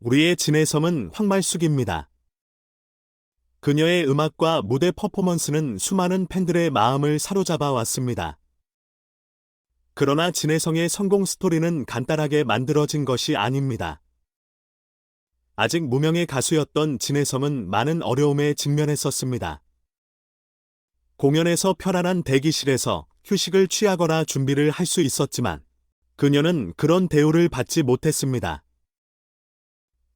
우리의 진해섬은 황말숙입니다. 그녀의 음악과 무대 퍼포먼스는 수많은 팬들의 마음을 사로잡아 왔습니다. 그러나 진해성의 성공 스토리는 간단하게 만들어진 것이 아닙니다. 아직 무명의 가수였던 진해성은 많은 어려움에 직면했었습니다. 공연에서 편안한 대기실에서 휴식을 취하거나 준비를 할 수 있었지만 그녀는 그런 대우를 받지 못했습니다.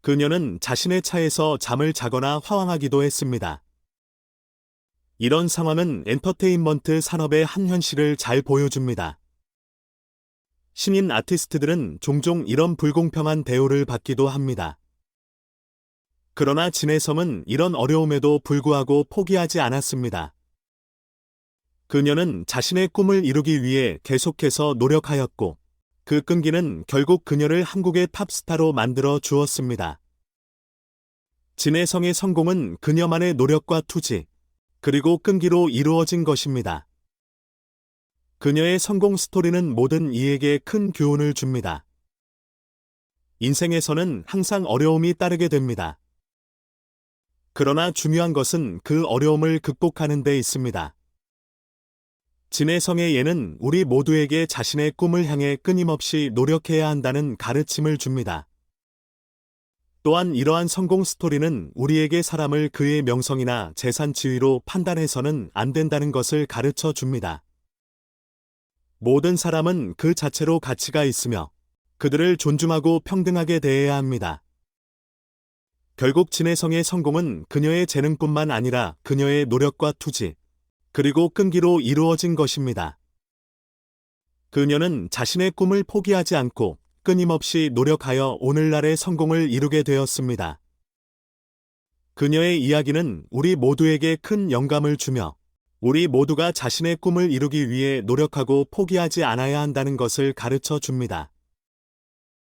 그녀는 자신의 차에서 잠을 자거나 화왕하기도 했습니다. 이런 상황은 엔터테인먼트 산업의 한 현실을 잘 보여줍니다. 신인 아티스트들은 종종 이런 불공평한 대우를 받기도 합니다. 그러나 진해섬은 이런 어려움에도 불구하고 포기하지 않았습니다. 그녀는 자신의 꿈을 이루기 위해 계속해서 노력하였고, 그 끈기는 결국 그녀를 한국의 탑스타로 만들어 주었습니다. 진해성의 성공은 그녀만의 노력과 투지, 그리고 끈기로 이루어진 것입니다. 그녀의 성공 스토리는 모든 이에게 큰 교훈을 줍니다. 인생에서는 항상 어려움이 따르게 됩니다. 그러나 중요한 것은 그 어려움을 극복하는 데 있습니다. 진해성의 예는 우리 모두에게 자신의 꿈을 향해 끊임없이 노력해야 한다는 가르침을 줍니다. 또한 이러한 성공 스토리는 우리에게 사람을 그의 명성이나 재산 지위로 판단해서는 안 된다는 것을 가르쳐 줍니다. 모든 사람은 그 자체로 가치가 있으며 그들을 존중하고 평등하게 대해야 합니다. 결국 진해성의 성공은 그녀의 재능뿐만 아니라 그녀의 노력과 투지, 그리고 끈기로 이루어진 것입니다. 그녀는 자신의 꿈을 포기하지 않고 끊임없이 노력하여 오늘날의 성공을 이루게 되었습니다. 그녀의 이야기는 우리 모두에게 큰 영감을 주며 우리 모두가 자신의 꿈을 이루기 위해 노력하고 포기하지 않아야 한다는 것을 가르쳐 줍니다.